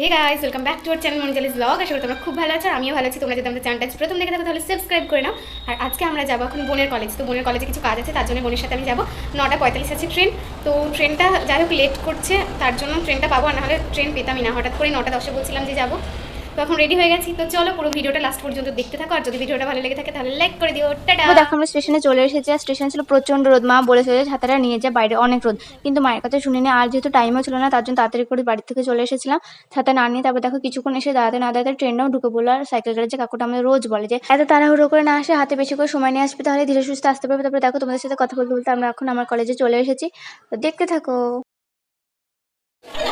Hey guys welcome back to our channel মনিজালিস blog আশা করি তোমরা খুব ভালো আছো, আমিও ভালো আছি। তোমরা যদি আমাদের চ্যানেলটা প্রথম দেখে থাকো, তাহলে সাবস্ক্রাইব করে নাও। আর আজকে আমরা যাব এখন বোনের কলেজ তো বোনের কলেজে কিছু কাজ আছে, তার জন্য বোনের সাথে আমি যাব। নটা পঁয়তাল্লিশ আছে ট্রেন তো ট্রেনটা যাই হোক লেট করছে, তার জন্য ট্রেনটা পাবো। আর নাহলে ট্রেন পেতামই না। হঠাৎ করে নটা দশে বলছিলাম যে যাব। তো এখন রেডি হয়ে গেছি। তো চলো পুরো ভিডিওটা লাস্ট পর্যন্ত দেখতে থাকো। আর যদি ভিডিওটা ভালো লেগে থাকে তাহলে লাইক করে দিও। টাটা! দেখো আমরা স্টেশনে চলে এসেছি আর স্টেশন ছিল প্রচণ্ড রোদ। মা বলেছিল যে ছাতাটা নিয়ে যা বাইরে অনেক রোদ। কিন্তু মায়ের কথা শুনিনি। আর যেহেতু টাইমও ছিল না তার জন্য তাড়াতাড়ি করে বাড়ি থেকে চলে এসেছিলাম। ছাতা না নিয়ে তারপর দেখো কিছুক্ষণ এসে দাঁড়াতে না দাঁড়াতে ট্রেনটাও ঢুকে পড়ল। আর সাইকেল গাড়ি যে কাকুটা আমাদের রোজ বলে যে এত তাড়াহুড়ো করে না আসে হাতে বেশি করে সময় নিয়ে আসবে তাহলে ধীরে সুস্থে আসতে পারবে। তারপরে দেখো তোমাদের সাথে কথা বলতে বলতে আমরা এখন আমার কলেজে চলে এসেছি। তো দেখতে থাকো।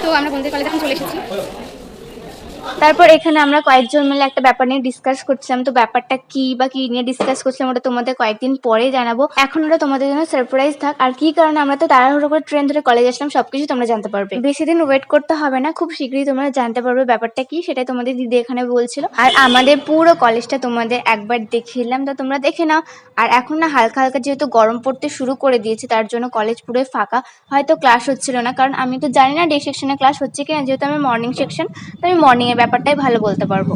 তো আমরা বন্ধুদের কলেজে এখন চলে এসেছি। তারপর এখানে আমরা কয়েকজন মিলে একটা ব্যাপার নিয়ে ডিসকাস করছিলাম। তো ব্যাপারটা কি বা কি নিয়ে ডিসকাস করছিলাম ওটা তোমাদের কয়েকদিন পরে জানাব। এখন ওটা তোমাদের জন্য সারপ্রাইজ থাক। আর কি কারণে আমরা তো তাড়াহুড়ো করে ট্রেন ধরে কলেজ আসলাম, সবকিছু তোমরা জানতে পারবে। বেশি দিন ওয়েট করতে হবে না, খুব শীঘ্রই তোমরা জানতে পারবে ব্যাপারটা কি, সেটাই তোমাদের দিদি এখানে বলছিল। আর আমাদের পুরো কলেজটা তোমাদের একবার দেখিলাম, তো তোমরা দেখে নাও। আর এখন না হালকা হালকা যেহেতু গরম পড়তে শুরু করে দিয়েছে, তার জন্য কলেজ পুরো ফাঁকা। হয়তো ক্লাস হচ্ছিল না, কারণ আমি তো জানি না ডে সেকশনে ক্লাস হচ্ছে কিনা, যেহেতু আমি মর্নিং সেকশন তো আমি মর্নিং এর ব্যাপারটাই ভালো বলতে পারব।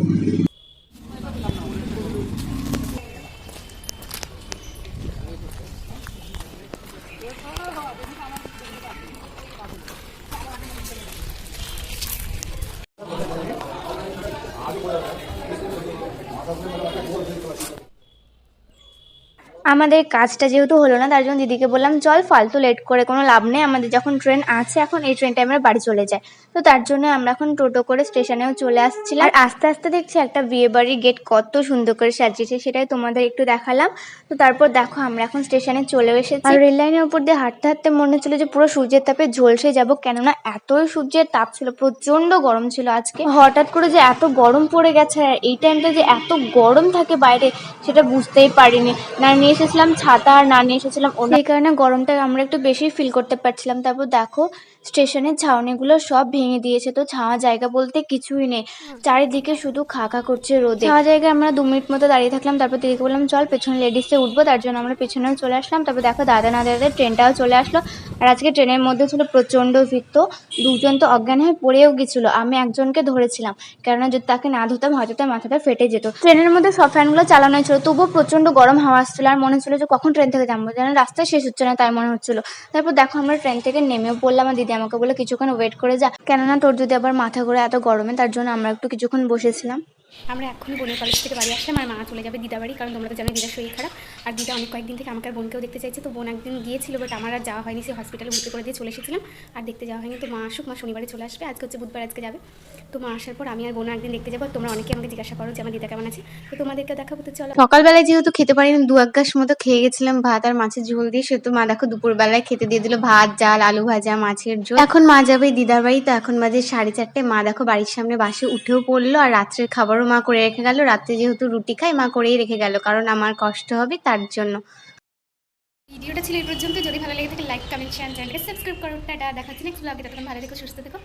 আমাদের কাজটা যেহেতু হলো না, তার জন্য দিদিকে বললাম, চল, ফালতু লেট করে কোনো লাভ নেই। আমাদের যখন ট্রেন আছে, এখন এই ট্রেনটা আমরা বাড়ি চলে যাই তো তার জন্য আমরা এখন টোটো করে স্টেশনেও চলে আসছিলাম। আর আস্তে আস্তে দেখছি একটা বিয়ে বাড়ির গেট কত সুন্দর করে সাজিয়েছে, সেটাই তোমাদের একটু দেখালাম। তো তারপর দেখো, আমরা এখন স্টেশনে চলে এসেছি। আর রেল লাইনের উপর দিয়ে হাঁটতে হাঁটতে মনে হচ্ছিল যে পুরো সূর্যের তাপে ঝলসে যাব, কেননা এতই সূর্যের তাপ ছিল প্রচণ্ড গরম ছিল আজকে। হঠাৎ করে যে এত গরম পড়ে গেছে, আর এই টাইমটা যে এত গরম থাকে বাইরে, সেটা বুঝতেই পারিনি। না, নিয়ে এসেছিলাম ছাতা আর না নিয়ে এসেছিলাম সেই কারণে গরমটা আমরা একটু বেশি ফিল করতে পারছিলাম। তারপর দেখো স্টেশনের ছাউনিগুলো সব ভেঙে দিয়েছে তো ছাওয়া জায়গা বলতে কিছুই নেই। চারিদিকে শুধু খাকা করছে রোদে। ছাওয়া জায়গায় আমরা দু মিনিট মতো দাঁড়িয়ে থাকলাম তারপর দিদিকে বললাম চল পেছনে লেডিসে উঠবো তার জন্য আমরা পেছনেও চলে আসলাম। তারপর দেখো দাদা না দাদা ট্রেনটাও চলে আসলো। আর আজকে ট্রেনের মধ্যে ছিল প্রচণ্ড ভিড় তো দুজন তো অজ্ঞান হয়ে পড়েও গেছিল, আমি একজনকে ধরেছিলাম। কেননা যদি তাকে না ধরতাম, হয়তো তার মাথাটা ফেটে যেত। ট্রেনের মধ্যে সব ফ্যানগুলো চালানো ছিল তবুও প্রচণ্ড গরম হাওয়া আসছিল, আর মনে হচ্ছিল যে কখন ট্রেন থেকে যাব, যেন রাস্তায় শেষ হচ্ছে না তাই মনে হচ্ছিল। তারপর দেখো আমরা ট্রেন থেকে নেমেও পড়লাম, আর দিদি আমাকে বলে কিছুক্ষণ ওয়েট করে যা। কেননা তোর যদি আবার মাথা ঘুরে এত গরমে, তার জন্য আমরা একটু কিছুক্ষণ বসেছিলাম। আমরা এখন বোনের কলেজ থেকে বাড়ি আসলাম, আর মা চলে যাবে দিদা বাড়ি, কারণ তোমরা তো জানো দিদার শরীর খারাপ। আর দিদা অনেক কয়েকদিন থেকে আমাকে বোনকেও দেখতে চাইছে, তো বোন একদিন গিয়েছিল বাট আমার আর যাওয়া হয়নি, সে হসপিটালে ভর্তি করে দিয়ে চলে এসেছিলাম, আর দেখতে যাওয়া হয়নি, তো মা আসুক, মা শনিবারে চলে আসবে, আজকে হচ্ছে বুধবার আজকে যাবে। তো মা আসার পর আমি আর বোন একদিন দেখতে যাব তোমরা অনেকে আমাকে জিজ্ঞাসা করো যে, আমার দিদা কেমন আছে? তো তোমাদেরকে দেখাবো, তো চলো। সকালবেলায় যেহেতু খেতে পারিনি, দু এক গাছ মতো খেয়ে গেছিলাম, ভাত আর মাছের ঝোল দিয়ে সেহেতু মা দেখো দুপুরবেলায় খেতে দিয়ে দিল ভাত, ডাল, আলু ভাজা, মাছের ঝোল। এখন মা যাবে দিদার বাড়ি, তো এখন বাজে সাড়ে চারটে, মা দেখো বাড়ির সামনে বাসে উঠেও পড়ল, আর রাত্রের খাবারও মা করে রেখে গেল, রাত্রে যেহেতু রুটি খাই মা করেই রেখে গেল, কারণ আমার কষ্ট হবে, তার জন্য। ভিডিওটা ছিল এই পর্যন্ত। যদি ভালো লেগে থাকে লাইক কমেন্ট শেয়ার চ্যানেলকে সাবস্ক্রাইব করো। টাটা দেখাচ্ছি নেক্সট ব্লগে তখন ভালো থেকো, সুস্থ থেকো।